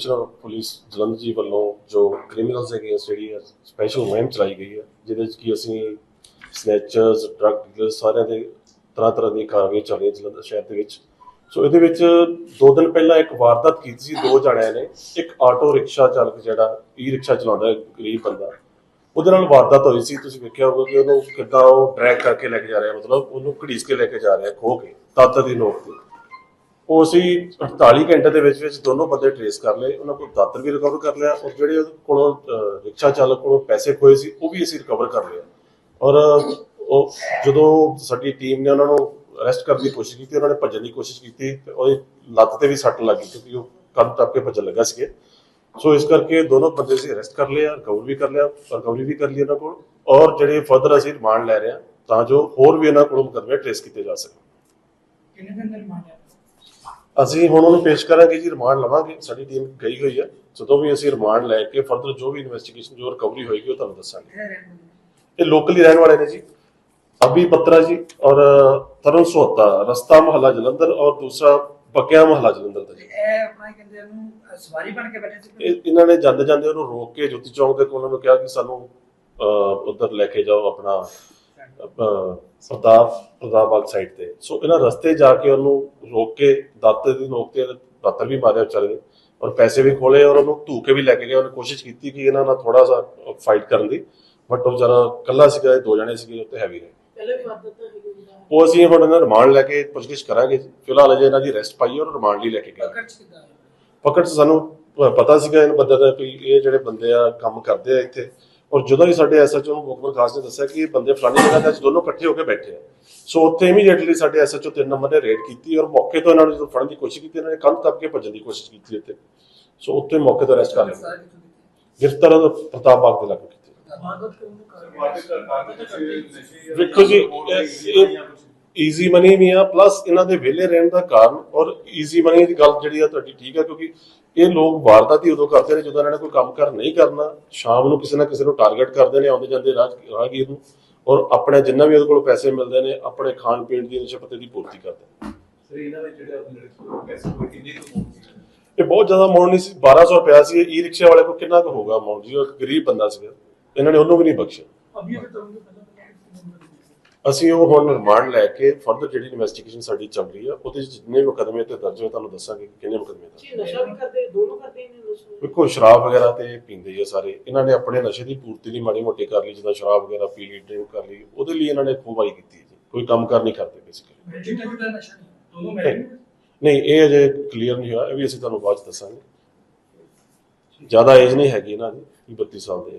Commissioner police Jalandhar ਜੀ ਵੱਲੋਂ ਜੋ ਕ੍ਰਿਮੀਨਲਸ ਹੈਗੇ ਜਿਹੜੀ ਸਪੈਸ਼ਲ ਮੁਹਿੰਮ ਚਲਾਈ ਗਈ ਹੈ ਜਿਹਦੇ ਵਿੱਚ ਕਿ ਅਸੀਂ ਸਨੈਚਰਸ ਡਰੱਗ ਡੀਲਰਸ ਸਾਰਿਆਂ ਦੇ ਤਰ੍ਹਾਂ ਤਰ੍ਹਾਂ ਦੀਆਂ ਕਾਰਵਾਈਆਂ ਚੱਲ ਰਹੀਆਂ ਜਲੰਧਰ ਸ਼ਹਿਰ ਦੇ ਵਿੱਚ। ਸੋ ਇਹਦੇ ਵਿੱਚ ਦੋ ਦਿਨ ਪਹਿਲਾਂ ਇੱਕ ਵਾਰਦਾਤ ਕੀਤੀ ਸੀ, ਦੋ ਜਣਿਆਂ ਨੇ। ਇੱਕ ਆਟੋ ਰਿਕਸ਼ਾ ਚਾਲਕ ਜਿਹੜਾ ਈ ਰਿਕਸ਼ਾ ਚਲਾਉਂਦਾ ਗਰੀਬ ਬੰਦਾ। ਉਹਦੇ ਨਾਲ ਵਾਰਦਾਤ ਹੋਈ ਸੀ। ਤੁਸੀਂ ਵੇਖਿਆ ਹੋਊਗਾ ਕਿ ਉਹਨੂੰ ਕਿੱਦਾਂ ਉਹ ਟਰੈਕ ਕਰਕੇ ਲੈ ਕੇ ਜਾ ਰਿਹਾ, ਮਤਲਬ ਉਹਨੂੰ ਘੜੀਸ ਕੇ ਲੈ ਕੇ ਜਾ ਰਿਹਾ ਖੋ ਕੇ ਤਾਤਾ ਦੀ ਨੋਕ ਤੇ। ਉਹ ਅਸੀਂ 48 ਘੰਟੇ ਦੇ ਵਿੱਚ ਵਿੱਚ ਦੋਨੋਂ ਬੰਦੇ ਟ੍ਰੇਸ ਕਰ ਲਏ, ਉਹਨਾਂ ਕੋਲ ਦਾਤਰ ਵੀ ਰਿਕਵਰ ਕਰ ਲਿਆ ਔਰ ਜਿਹੜੇ ਕੋਲੋਂ ਰਿਕਸ਼ਾ ਚਾਲਕ ਕੋਲੋਂ ਪੈਸੇ ਖੋਏ ਸੀ, ਉਹ ਵੀ ਅਸੀਂ ਰਿਕਵਰ ਕਰ ਲਿਆ ਔਰ, ਉਹ ਜਦੋਂ ਸਾਡੀ ਟੀਮ ਨੇ ਉਹਨਾਂ ਨੂੰ ਅਰੈਸਟ ਕਰਨ ਦੀ ਕੋਸ਼ਿਸ਼ ਕੀਤੀ, ਉਹਨਾਂ ਨੇ ਭੱਜਣ ਦੀ ਕੋਸ਼ਿਸ਼ ਕੀਤੀ ਤੇ ਉਹਦੀ ਲੱਤ ਤੇ ਵੀ ਸੱਟ ਲੱਗੀ ਕਿਉਂਕਿ ਉਹ ਕੰਨ ਟੱਪ ਕੇ ਭੱਜਣ ਲੱਗਾ ਸੀਗੇ। ਸੋ ਇਸ ਕਰਕੇ ਦੋਨੋਂ ਬੰਦੇ ਅਸੀਂ ਅਰੈਸਟ ਕਰ ਲਿਆ ਰਿਕਵਰ ਵੀ ਕਰ ਲਿਆ ਰਿਕਵਰੀ ਵੀ ਕਰ ਲਈ ਉਹਨਾਂ ਕੋਲ ਔਰ ਜਿਹੜੇ ਫਰਦਰ ਅਸੀਂ ਰਿਮਾਂਡ ਲੈ ਰਹੇ ਹਾਂ ਤਾਂ ਜੋ ਹੋਰ ਵੀ ਇਹਨਾਂ ਕੋਲੋਂ ਮੁਕੱਦਮੇ ਟ੍ਰੇਸ ਕੀਤੇ ਜਾ ਸਕਣ। ਕਿੰਨੇ ਦਿਨ ਦਾ ਰਿਮਾਂਡ ਹੈ? ਅਸੀਂ ਹੁਣ ਉਹਨੂੰ ਪੇਸ਼ ਕਰਾਂਗੇ ਜੀ ਰਿਮਾਂਡ ਲਵਾਂਗੇ। ਸਾਡੀ ਟੀਮ ਗਈ ਹੋਈ ਹੈ ਜਦੋਂ ਵੀ ਅਸੀਂ ਰਿਮਾਂਡ ਲੈ ਕੇ ਫਰਦਰ ਜੋ ਵੀ ਇਨਵੈਸਟੀਗੇਸ਼ਨ ਜੋ ਰਿਕਵਰੀ ਹੋਏਗੀ ਉਹ ਤੁਹਾਨੂੰ ਦੱਸਾਂਗੇ? ਇਹ ਲੋਕਲੀ ਰਹਿਣ ਵਾਲੇ ਨੇ ਜੀ ਅਭੀ ਬੱਤਰਾ ਜੀ ਔਰ ਤਰੁਣ ਸੋਤਾ ਰਸਤਾ ਮਹੱਲਾ ਜਲੰਧਰ ਔਰ ਦੂਸਰਾ ਬਕਿਆ ਮਹੱਲਾ ਜਲੰਧਰ ਦਾ ਜੀ। ਇਹ ਆਪਣਾ ਕਹਿੰਦੇ ਇਹਨੂੰ ਸਵਾਰੀ ਬਣ ਕੇ ਬੈਠੇ ਸੀ ਇਹ ਇਹਨਾਂ ਨੇ ਜਾਂਦੇ ਜਾਂਦੇ ਉਹਨੂੰ ਰੋਕ ਕੇ ਜੋਤੀ ਚੌਂਕ ਦੇ ਕੋਲ ਉਹਨਾਂ ਨੂੰ ਕਿਹਾ ਕਿ ਸਾਨੂੰ ਉਧਰ ਲੈ ਕੇ ਜਾਓ ਆਪਣਾ ਅਹ, ਪ੍ਰਤਾਪ ਪ੍ਰਤਾਪਬਾਗ ਸਾਈਡ ਤੇ। ਸੋ ਇਹਨਾਂ ਰਸਤੇ ਜਾ ਕੇ ਉਹਨੂੰ ਰੋਕ ਕੇ ਦਾਤੇ ਦੀ ਨੋਕ ਤੇ ਦਾਤਰ ਵੀ ਮਾਰਿਆ ਵਿਚਾਰੇ ਦੇ ਔਰ ਪੈਸੇ ਵੀ ਖੋਲੇ ਔਰ ਉਹਨੂੰ ਧੂ ਕੇ ਵੀ ਲੈ ਕੇ ਗਏ। ਉਹਨੇ ਕੋਸ਼ਿਸ਼ ਕੀਤੀ ਕਿ ਇਹਨਾਂ ਨਾਲ ਥੋੜਾ ਸਾ ਫਾਈਟ ਕਰਨ ਦੀ ਬਟ ਉਹ ਵਿਚਾਰਾ ਇਕੱਲਾ ਸੀਗਾ ਇਹ ਦੋ ਜਣੇ ਸੀਗੇ ਉੱਤੇ ਹੈਵੀ ਜਿਹੜਾ ਉਹ ਅਸੀਂ ਹੁਣ ਇਹਨਾਂ ਰਿਮਾਂਡ ਲੈ ਕੇ ਪੁੱਛਗਿੱਛ ਕਰਾਂਗੇ। ਫਿਲਹਾਲ ਅਜੇ ਇਹਨਾਂ ਦੀ ਅਰੈਸਟ ਪਾਈ ਔਰ ਰਿਮਾਂਡ ਲਈ ਲੈ ਕੇ ਗਏ। ਪਕੜ ਸਾਨੂੰ ਪਤਾ ਸੀਗਾ ਇਹਨਾਂ ਬੰਦੇ ਦਾ ਵੀ ਇਹ ਜਿਹੜੇ ਬੰਦੇ ਆ ਕੰਮ ਕਰਦੇ ਆ ਇੱਥੇ। ਔਰ ਜਦੋਂ ਹੀ ਸਾਡੇ ਐਸਐਚਓ ਨੂੰ ਮੁਖਬਰ ਖਾਸ ਨੇ ਦੱਸਿਆ ਕਿ ਇਹ ਬੰਦੇ ਫਲਾਣੀ ਜਗ੍ਹਾ ਤੇ ਅੱਜ ਦੋਨੋਂ ਇਕੱਠੇ ਹੋ ਕੇ ਬੈਠੇ ਆ। ਸੋ ਉੱਥੇ ਇਮੀਡੀਏਟਲੀ ਸਾਡੇ ਐਸਐਚਓ ਤਿੰਨ ਨੰਬਰ ਨੇ ਰੇਡ ਕੀਤੀ ਔਰ ਮੌਕੇ ਤੋਂ ਇਹਨਾਂ ਨੂੰ ਜਦੋਂ ਫੜਨ ਦੀ ਕੋਸ਼ਿਸ਼ ਕੀਤੀ, ਇਹਨਾਂ ਨੇ ਕੰਧ ਟੱਪ ਕੇ ਭੱਜਣ ਦੀ ਕੋਸ਼ਿਸ਼ ਕੀਤੀ ਉੱਥੇ। ਸੋ ਉੱਥੇ ਮੌਕੇ ਤੋਂ ਅਰੈਸਟ ਕਰ ਲਿਆ। ਗ੍ਰਿਫਤਾਰ ਪ੍ਰਤਾਪ ਬਾਗ ਦੇ ਲਾਗੇ ਕੀਤੀ ਵੇਖੋ ਜੀ ਈਜ਼ੀ ਮਨੀ ਵੀ ਆ ਪਲੱਸ ਇਹਨਾਂ ਦੇ ਵਿਹਲੇ ਰਹਿਣ ਦਾ ਕਾਰਨ ਔਰ ਈਜ਼ੀ ਮਨੀ ਦੀ ਗੱਲ ਜਿਹੜੀ ਆ ਤੁਹਾਡੀ ਠੀਕ ਆ, ਕਿਉਂਕਿ ਇਹ ਲੋਕ ਵਾਰਦਾਤ ਹੀ ਉਦੋਂ ਕਰਦੇ ਨੇ ਜਦੋਂ ਇਹਨਾਂ ਨੇ ਕੋਈ ਕੰਮ ਕਰ ਨਹੀਂ ਕਰਨਾ ਸ਼ਾਮ ਨੂੰ ਕਿਸੇ ਨਾ ਕਿਸੇ ਨੂੰ ਟਾਰਗੇਟ ਕਰਦੇ ਨੇ ਆਉਂਦੇ ਜਾਂਦੇ ਰਾਹ ਰਾਹਗੀਰ ਨੂੰ ਔਰ ਆਪਣੇ ਜਿੰਨਾ ਵੀ ਉਹਦੇ ਕੋਲ ਪੈਸੇ ਮਿਲਦੇ ਨੇ ਆਪਣੇ ਖਾਣ ਪੀਣ ਦੀ ਨਸ਼ੇ ਦੀ ਪੂਰਤੀ ਕਰਦੇ ਨੇ। ਸਰ ਇਹਨਾਂ ਦੇ ਜਿਹੜੇ ਆਪਣੇ ਲੜਕੇ ਪੈਸੇ ਕੋਈ ਕਿੰਨੀ ਕੁ ਹੋਣੀ ਇਹ ਬਹੁਤ ਜ਼ਿਆਦਾ ਅਮਾਉਂਟ ਨਹੀਂ ਸੀ 1200 ਰੁਪਇਆ ਸੀ ਈ ਰਿਕਸ਼ੇ ਵਾਲੇ ਕੋਲ ਕਿੰਨਾ ਕੁ ਹੋਗਾ ਅਮਾਉਂਟ ਜੀ ਉਹ ਗਰੀਬ ਬੰਦਾ ਸੀਗਾ ਇਹਨਾਂ ਨੇ ਉਹਨੂੰ ਵੀ ਨਹੀਂ ਬਖਸ਼ਿਆ। ਅਭੀ ਅਭੀ ਤੁਹਾਨੂੰ ਅਸੀਂ ਉਹ ਹੁਣ ਰਿਮਾਂਡ ਲੈ ਕੇ ਫਰਦਰ ਜਿਹੜੀ ਇਨਵੈਸਟੀਗੇਸ਼ਨ ਸਾਡੀ ਚੱਲ ਰਹੀ ਆ ਉਹਦੇ 'ਚ ਜਿੰਨੇ ਮੁਕਦਮੇ ਤੇ ਦਰਜ ਹੋਏ ਤੁਹਾਨੂੰ ਦੱਸਾਂਗੇ ਕਿ ਕਿੰਨੇ ਮੁਕਦਮੇ ਜੀ ਦਰਜ ਨਸ਼ਾ ਵੀ ਕਰਦੇ ਦੋਨੋਂ ਕਰਦੇ ਨੇ ਨਸ਼ਾ। ਵੇਖੋ ਸ਼ਰਾਬ ਵਗੈਰਾ ਤੇ ਪੀਂਦੇ ਆ ਸਾਰੇ। ਇਹਨਾਂ ਨੇ ਆਪਣੇ ਨਸ਼ੇ ਦੀ ਪੂਰਤੀ ਲਈ ਮਾੜੀ ਮੋਟੀ ਕਰ ਲਈ ਜਿੱਦਾਂ ਸ਼ਰਾਬ ਵਗੈਰਾ ਪੀ ਲਈ ਡਰਿੰਕ ਕਰ ਲਈ ਉਹਦੇ ਲਈ ਇਹਨਾਂ ਨੇ ਖੂਬਾਈ ਕੀਤੀ ਜੀ। ਕੋਈ ਕੰਮ ਕਰ ਨਹੀਂ ਕਰਦੇ ਬੇਸਿਕਲੀ ਚਿੱਟਾ ਨਸ਼ਾ ਨਹੀਂ ਦੋਨੋਂ ਮੈਂ ਨਹੀਂ ਇਹ ਅਜੇ ਕਲੀਅਰ ਨਹੀਂ ਹੋਇਆ ਇਹ ਵੀ ਅਸੀਂ ਤੁਹਾਨੂੰ ਬਾਅਦ ਚ ਦੱਸਾਂਗੇ। ਜ਼ਿਆਦਾ ਏਜ ਨਹੀਂ ਹੈਗੀ ਇਹਨਾਂ ਦੀ 32 ਸਾਲ ਦੇ।